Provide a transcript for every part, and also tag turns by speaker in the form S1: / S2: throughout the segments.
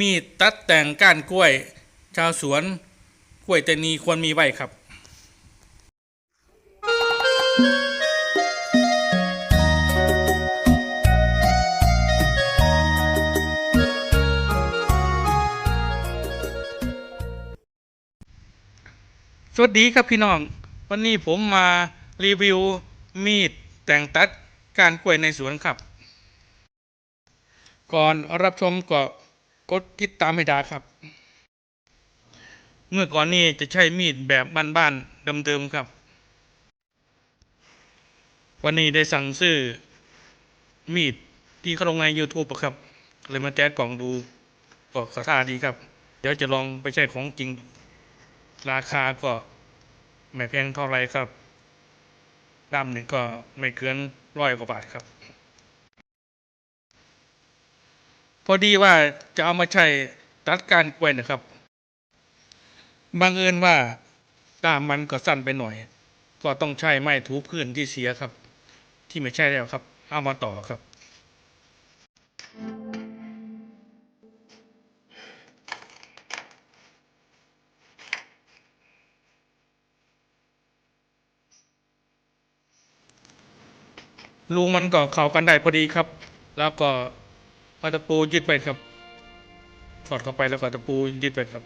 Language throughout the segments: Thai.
S1: มีดตัดแต่งก้านกล้วย ชาวสวนกล้วยตนีควรมีไว้ครับสวัสดีครับพี่น้อง วันนี้ผมมารีวิวมีดแต่งตัดการกล้วยในสวนครับ ก่อนรับชมก็ก ดติดตามให้ได้ครับ เมื่อก่อนนี้จะใช้มีดแบบบ้านๆเดิมๆครับ วันนี้ได้สั่งซื้อมีดที่เขาลงใน YouTube ครับ เลยมาแจ๊ดกล่องดูก็ขอท่าดีครับ เดี๋ยวจะลองไปใช้ของจริง ราคาก็ไม่แพงเท่าไรครับด้ามหนึ่งก็ไม่เกินร้อยกว่าบาทครับ พอดีว่าจะเอามาใช้ตัดการกล้วยนะครับบังเอิญว่าด้ามมันก็สั้นไปหน่อย ก็ต้องใช้ไม้ถูพื้นที่เสียครับ ที่ไม่ใช่แล้วครับ เอามาต่อครับรูมันก็เข้ากันได้พอดีครับ แล้วก็ เอาตะปูยึดไปครับสอดเข้าไปแล้วก็ตะปูยึดไปครับ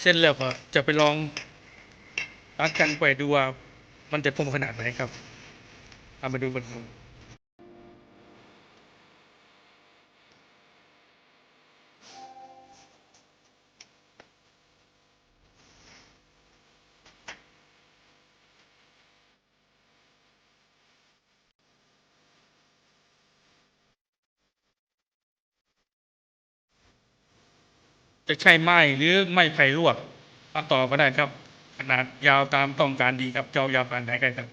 S1: เส้นแล้วก็จะไปลองรัดกันไปดูว่ามันจะคมขนาดไหนครับเอาไปดูกันครับ จะใช้ไม้หรือไม้ไผ่ลวกเอาต่อก็ได้ครับ ขนาดยาวตามต้องการดีครับเจ้ายาวปานไหนกันครับ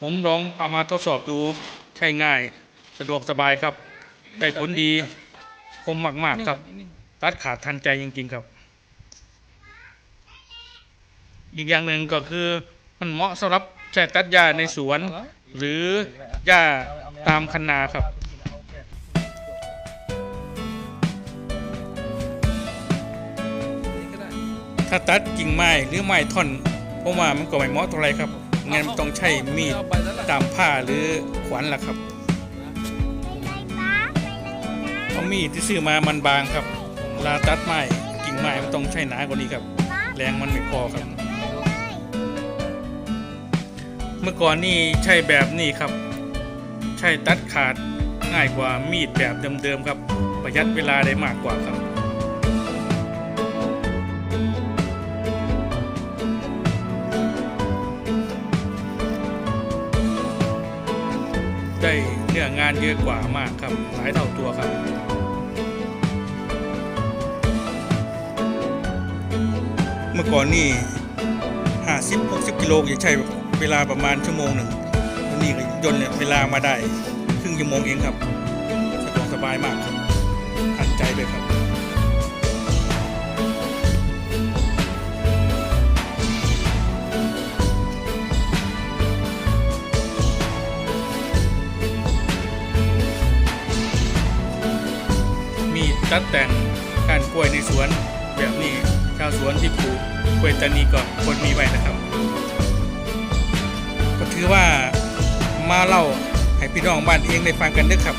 S1: ผมลองเอามาทดสอบดูใช้ง่ายะดวกสบายครับ ได้ผลดีคมมากๆครับ ตัดขาดทันใจจริงๆครับ อีกอย่างหนึ่งก็คือมันเหมาะสำหรับใช้ตัดหญ้าในสวน หรือหญ้าตามคันนาครับถ้าตัดกิ่งไม้หรือไม้ท่อนผมว่ามันก็ไม่เหมาะเท่าไหรครับงั้นมันต้องใช้มีดตามผ้าหรือขวานล่ะครับ เพราะมีดที่ซื้อมามันบางครับลาตัดไม้กิ่งไม้มันต้องใช้หนากว่านี้ครับ แรงมันไม่พอครับ เมื่อก่อนนี่ใช้แบบนี้ครับ ใช้ตัดขาดง่ายกว่ามีดแบบเดิมๆครับ ประหยัดเวลาได้มากกว่าครับได้เนื้องานเยอะกว่ามากครับหลายเท่าตัวครับ มื่อก่อนนี่ห้าสิบหกสิบกิโลจะใช้เวลาประมาณชั่วโมงหนึ่งวันนี้ก็ย่นเวลามาได้ครึ่งชั่วโมงเองครับสะดวกสบายมากครับทันใจเลยครับมีตัดแต่งการกล้วยในสวนแบบนี้ชาวสวนที่ปลูก เวยตานีก็ควรมีไว้นะครับ ก็ถือว่ามาเล่าให้พี่น้องบ้านเองได้ฟังกันด้วยครับ